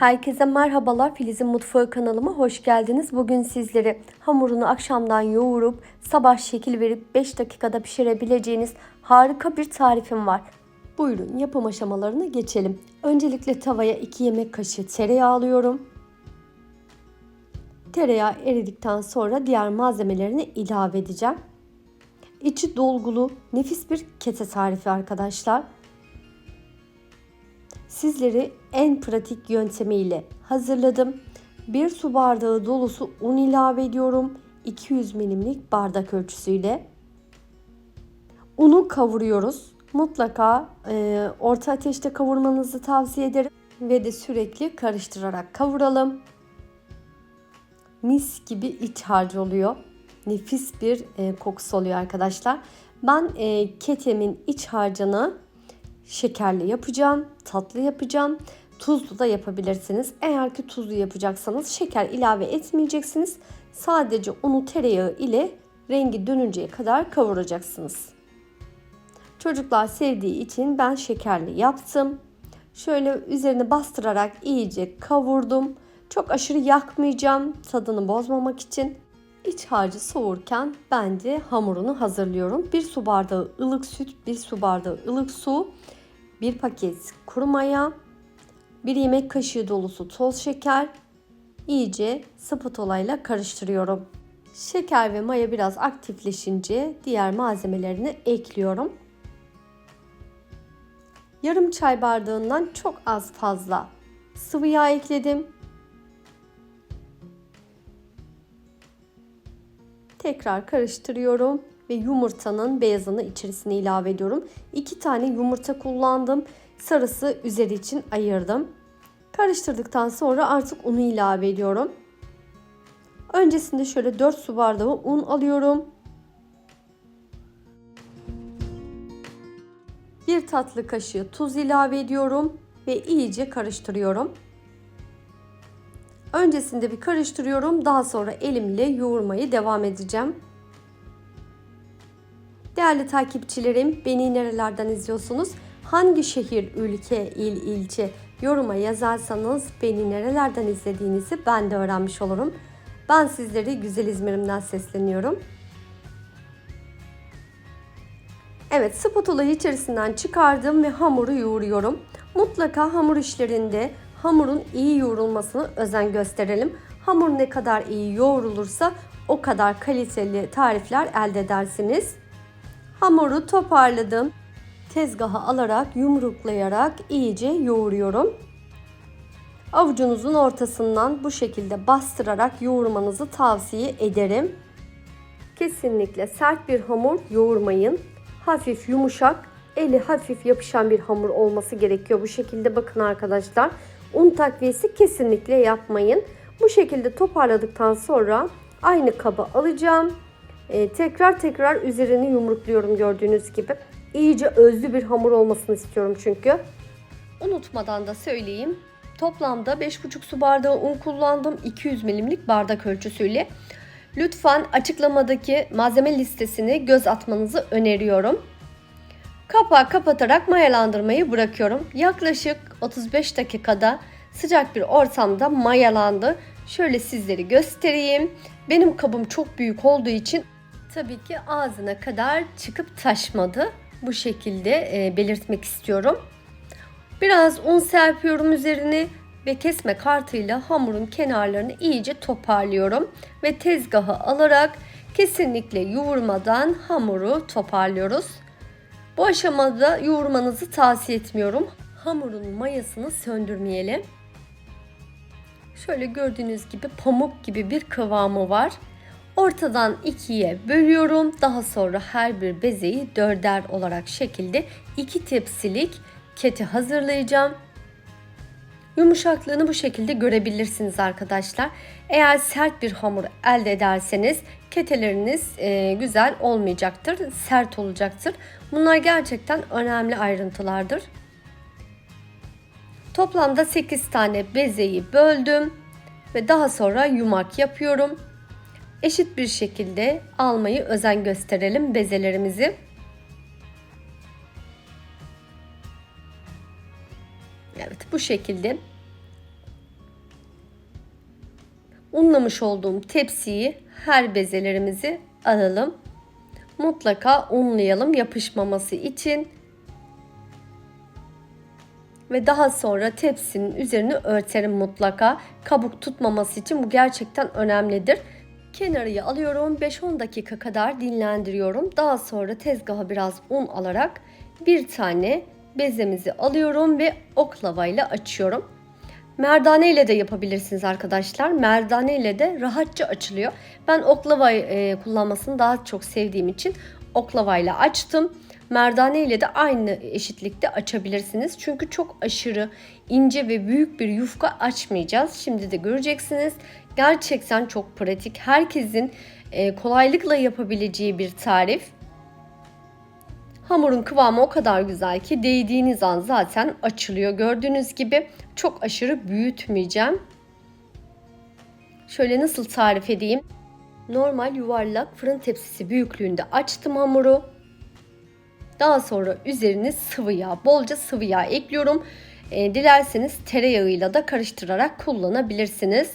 Herkese merhabalar. Filiz'in Mutfağı kanalıma hoş geldiniz. Bugün sizlere hamurunu akşamdan yoğurup sabah şekil verip 5 dakikada pişirebileceğiniz harika bir tarifim var. Buyurun yapım aşamalarına geçelim. Öncelikle tavaya 2 yemek kaşığı tereyağı alıyorum. Tereyağı eridikten sonra diğer malzemelerini ilave edeceğim. İçi dolgulu nefis bir kete tarifi arkadaşlar sizleri en pratik yöntemiyle hazırladım. 1 su bardağı dolusu un ilave ediyorum. 200 milimlik bardak ölçüsüyle. Unu kavuruyoruz. Mutlaka e, orta ateşte kavurmanızı tavsiye ederim. Ve de sürekli karıştırarak kavuralım. Mis gibi iç harcı oluyor. Nefis bir e, kokusu oluyor arkadaşlar. Ben e, ketemin iç harcını şekerli yapacağım, tatlı yapacağım. Tuzlu da yapabilirsiniz. Eğer ki tuzlu yapacaksanız şeker ilave etmeyeceksiniz. Sadece unu tereyağı ile rengi dönünceye kadar kavuracaksınız. Çocuklar sevdiği için ben şekerli yaptım. Şöyle üzerine bastırarak iyice kavurdum. Çok aşırı yakmayacağım tadını bozmamak için. İç harcı soğurken ben de hamurunu hazırlıyorum. Bir su bardağı ılık süt, bir su bardağı ılık su, bir paket kuru maya, bir yemek kaşığı dolusu toz şeker, iyice spatula ile karıştırıyorum. Şeker ve maya biraz aktifleşince diğer malzemelerini ekliyorum. Yarım çay bardağından çok az fazla sıvı yağ ekledim. Tekrar karıştırıyorum ve yumurtanın beyazını içerisine ilave ediyorum. 2 tane yumurta kullandım. Sarısı üzeri için ayırdım. Karıştırdıktan sonra artık unu ilave ediyorum. Öncesinde şöyle 4 su bardağı un alıyorum. 1 tatlı kaşığı tuz ilave ediyorum ve iyice karıştırıyorum. Öncesinde bir karıştırıyorum. Daha sonra elimle yoğurmayı devam edeceğim. Değerli takipçilerim, beni nerelerden izliyorsunuz? Hangi şehir, ülke, il, ilçe yoruma yazarsanız beni nerelerden izlediğinizi ben de öğrenmiş olurum. Ben sizleri güzel İzmir'imden sesleniyorum. Evet, spatulayı içerisinden çıkardım ve hamuru yoğuruyorum. Mutlaka hamur işlerinde hamurun iyi yoğrulmasını özen gösterelim. Hamur ne kadar iyi yoğrulursa o kadar kaliteli tarifler elde edersiniz. Hamuru toparladım. Tezgaha alarak yumruklayarak iyice yoğuruyorum. Avucunuzun ortasından bu şekilde bastırarak yoğurmanızı tavsiye ederim. Kesinlikle sert bir hamur yoğurmayın. Hafif yumuşak, eli hafif yapışan bir hamur olması gerekiyor. Bu şekilde bakın arkadaşlar. Un takviyesi kesinlikle yapmayın. Bu şekilde toparladıktan sonra aynı kaba alacağım. Ee, tekrar tekrar üzerini yumrukluyorum gördüğünüz gibi. İyice özlü bir hamur olmasını istiyorum çünkü. Unutmadan da söyleyeyim. Toplamda 5,5 su bardağı un kullandım. 200 milimlik bardak ölçüsüyle. Lütfen açıklamadaki malzeme listesini göz atmanızı öneriyorum. Kapağı kapatarak mayalandırmayı bırakıyorum. Yaklaşık 35 dakikada sıcak bir ortamda mayalandı. Şöyle sizleri göstereyim. Benim kabım çok büyük olduğu için tabii ki ağzına kadar çıkıp taşmadı. Bu şekilde e, belirtmek istiyorum. Biraz un serpiyorum üzerine ve kesme kartıyla hamurun kenarlarını iyice toparlıyorum ve tezgaha alarak kesinlikle yoğurmadan hamuru toparlıyoruz. Bu aşamada yoğurmanızı tavsiye etmiyorum. Hamurun mayasını söndürmeyelim. Şöyle gördüğünüz gibi pamuk gibi bir kıvamı var. Ortadan ikiye bölüyorum. Daha sonra her bir bezeyi dörder olarak şekilde iki tepsilik keti hazırlayacağım. Yumuşaklığını bu şekilde görebilirsiniz arkadaşlar. Eğer sert bir hamur elde ederseniz keteleriniz e, güzel olmayacaktır, sert olacaktır. Bunlar gerçekten önemli ayrıntılardır. Toplamda 8 tane bezeyi böldüm ve daha sonra yumak yapıyorum. Eşit bir şekilde almayı özen gösterelim bezelerimizi. Evet bu şekilde Unlamış olduğum tepsiyi her bezelerimizi alalım. Mutlaka unlayalım yapışmaması için. Ve daha sonra tepsinin üzerini örterim mutlaka. Kabuk tutmaması için bu gerçekten önemlidir. Kenarıya alıyorum 5-10 dakika kadar dinlendiriyorum. Daha sonra tezgaha biraz un alarak bir tane bezemizi alıyorum ve oklavayla açıyorum. Merdane ile de yapabilirsiniz arkadaşlar. Merdane ile de rahatça açılıyor. Ben oklava e, kullanmasını daha çok sevdiğim için oklavayla açtım. Merdane ile de aynı eşitlikte açabilirsiniz. Çünkü çok aşırı ince ve büyük bir yufka açmayacağız. Şimdi de göreceksiniz. Gerçekten çok pratik. Herkesin e, kolaylıkla yapabileceği bir tarif. Hamurun kıvamı o kadar güzel ki değdiğiniz an zaten açılıyor. Gördüğünüz gibi çok aşırı büyütmeyeceğim. Şöyle nasıl tarif edeyim? Normal yuvarlak fırın tepsisi büyüklüğünde açtım hamuru. Daha sonra üzerine sıvı yağ, bolca sıvı yağ ekliyorum. E, dilerseniz tereyağıyla da karıştırarak kullanabilirsiniz.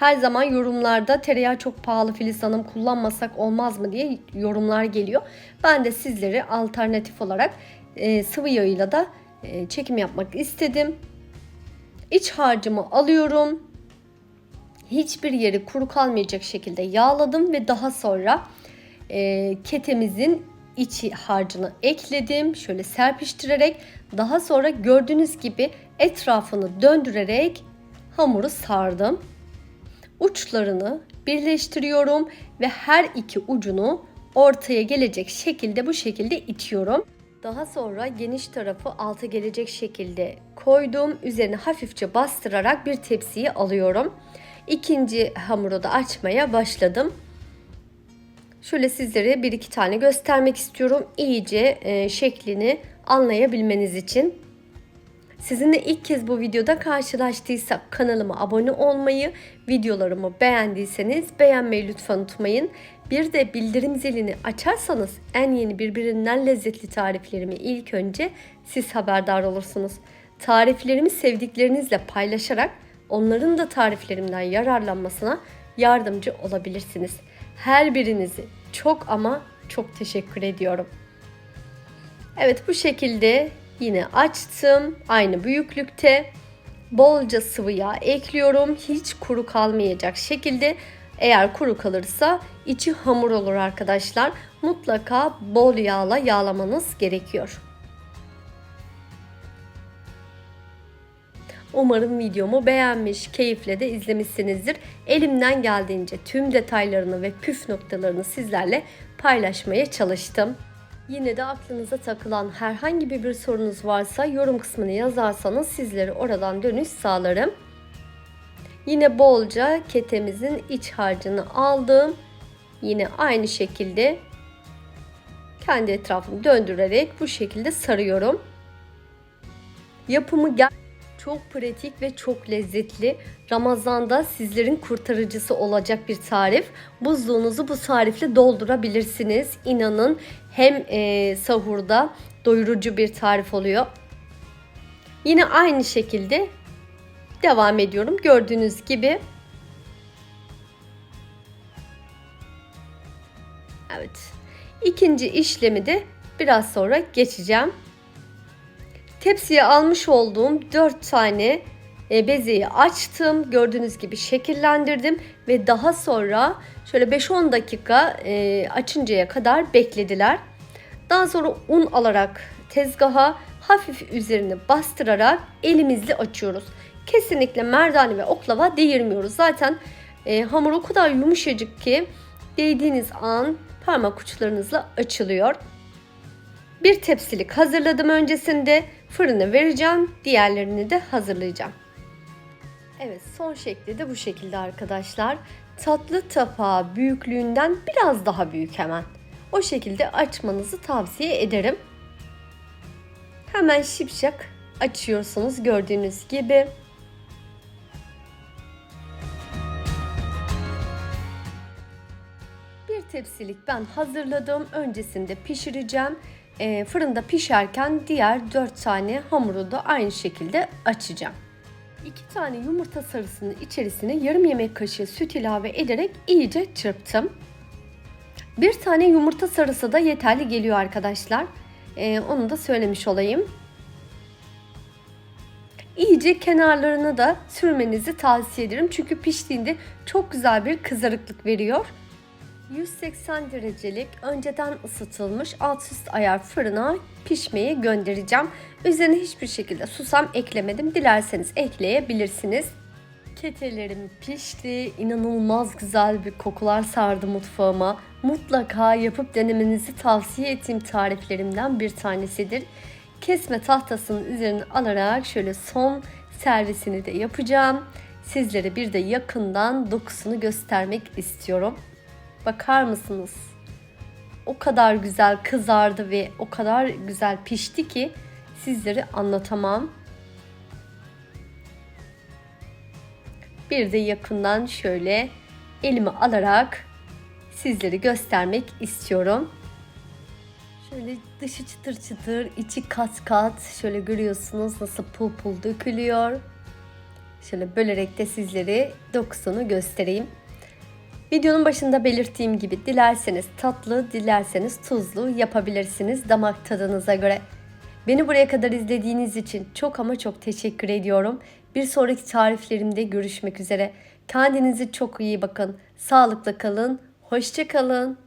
Her zaman yorumlarda tereyağı çok pahalı Filiz Hanım kullanmasak olmaz mı diye yorumlar geliyor. Ben de sizlere alternatif olarak e, sıvı yağıyla da e, çekim yapmak istedim. İç harcımı alıyorum. Hiçbir yeri kuru kalmayacak şekilde yağladım ve daha sonra e, ketemizin içi harcını ekledim. Şöyle serpiştirerek daha sonra gördüğünüz gibi etrafını döndürerek hamuru sardım. Uçlarını birleştiriyorum ve her iki ucunu ortaya gelecek şekilde bu şekilde itiyorum. Daha sonra geniş tarafı alta gelecek şekilde koydum. Üzerine hafifçe bastırarak bir tepsiye alıyorum. İkinci hamuru da açmaya başladım. Şöyle sizlere bir iki tane göstermek istiyorum. İyice e, şeklini anlayabilmeniz için. Sizinle ilk kez bu videoda karşılaştıysak kanalıma abone olmayı, videolarımı beğendiyseniz beğenmeyi lütfen unutmayın. Bir de bildirim zilini açarsanız en yeni birbirinden lezzetli tariflerimi ilk önce siz haberdar olursunuz. Tariflerimi sevdiklerinizle paylaşarak onların da tariflerimden yararlanmasına yardımcı olabilirsiniz. Her birinizi çok ama çok teşekkür ediyorum. Evet bu şekilde yine açtım. Aynı büyüklükte. Bolca sıvı yağ ekliyorum. Hiç kuru kalmayacak şekilde. Eğer kuru kalırsa içi hamur olur arkadaşlar. Mutlaka bol yağla yağlamanız gerekiyor. Umarım videomu beğenmiş, keyifle de izlemişsinizdir. Elimden geldiğince tüm detaylarını ve püf noktalarını sizlerle paylaşmaya çalıştım. Yine de aklınıza takılan herhangi bir sorunuz varsa yorum kısmına yazarsanız sizlere oradan dönüş sağlarım. Yine bolca ketemizin iç harcını aldım. Yine aynı şekilde kendi etrafını döndürerek bu şekilde sarıyorum. Yapımı gerçekten çok pratik ve çok lezzetli. Ramazanda sizlerin kurtarıcısı olacak bir tarif. Buzluğunuzu bu tarifle doldurabilirsiniz. İnanın hem e, sahurda doyurucu bir tarif oluyor. Yine aynı şekilde devam ediyorum. Gördüğünüz gibi Evet. İkinci işlemi de biraz sonra geçeceğim. Tepsiye almış olduğum 4 tane e, bezeyi açtım. Gördüğünüz gibi şekillendirdim ve daha sonra şöyle 5-10 dakika e, açıncaya kadar beklediler. Daha sonra un alarak tezgaha hafif üzerine bastırarak elimizle açıyoruz. Kesinlikle merdane ve oklava değirmiyoruz. Zaten e, hamur o kadar yumuşacık ki değdiğiniz an parmak uçlarınızla açılıyor. Bir tepsilik hazırladım öncesinde. Fırına vereceğim. Diğerlerini de hazırlayacağım. Evet son şekli de bu şekilde arkadaşlar. Tatlı tapağı büyüklüğünden biraz daha büyük hemen. O şekilde açmanızı tavsiye ederim. Hemen şipşak açıyorsunuz gördüğünüz gibi. Bir tepsilik ben hazırladım. Öncesinde pişireceğim e, fırında pişerken diğer 4 tane hamuru da aynı şekilde açacağım. 2 tane yumurta sarısının içerisine yarım yemek kaşığı süt ilave ederek iyice çırptım. Bir tane yumurta sarısı da yeterli geliyor arkadaşlar. Ee, onu da söylemiş olayım. İyice kenarlarını da sürmenizi tavsiye ederim. Çünkü piştiğinde çok güzel bir kızarıklık veriyor. 180 derecelik önceden ısıtılmış alt üst ayar fırına pişmeye göndereceğim. Üzerine hiçbir şekilde susam eklemedim. Dilerseniz ekleyebilirsiniz. Ketelerim pişti. İnanılmaz güzel bir kokular sardı mutfağıma. Mutlaka yapıp denemenizi tavsiye ettiğim tariflerimden bir tanesidir. Kesme tahtasının üzerine alarak şöyle son servisini de yapacağım. Sizlere bir de yakından dokusunu göstermek istiyorum. Bakar mısınız? O kadar güzel kızardı ve o kadar güzel pişti ki sizlere anlatamam. Bir de yakından şöyle elime alarak sizleri göstermek istiyorum. Şöyle dışı çıtır çıtır, içi kat kat. Şöyle görüyorsunuz nasıl pul pul dökülüyor. Şöyle bölerek de sizlere dokusunu göstereyim. Videonun başında belirttiğim gibi dilerseniz tatlı, dilerseniz tuzlu yapabilirsiniz damak tadınıza göre. Beni buraya kadar izlediğiniz için çok ama çok teşekkür ediyorum. Bir sonraki tariflerimde görüşmek üzere. Kendinize çok iyi bakın. Sağlıkla kalın. Hoşça kalın.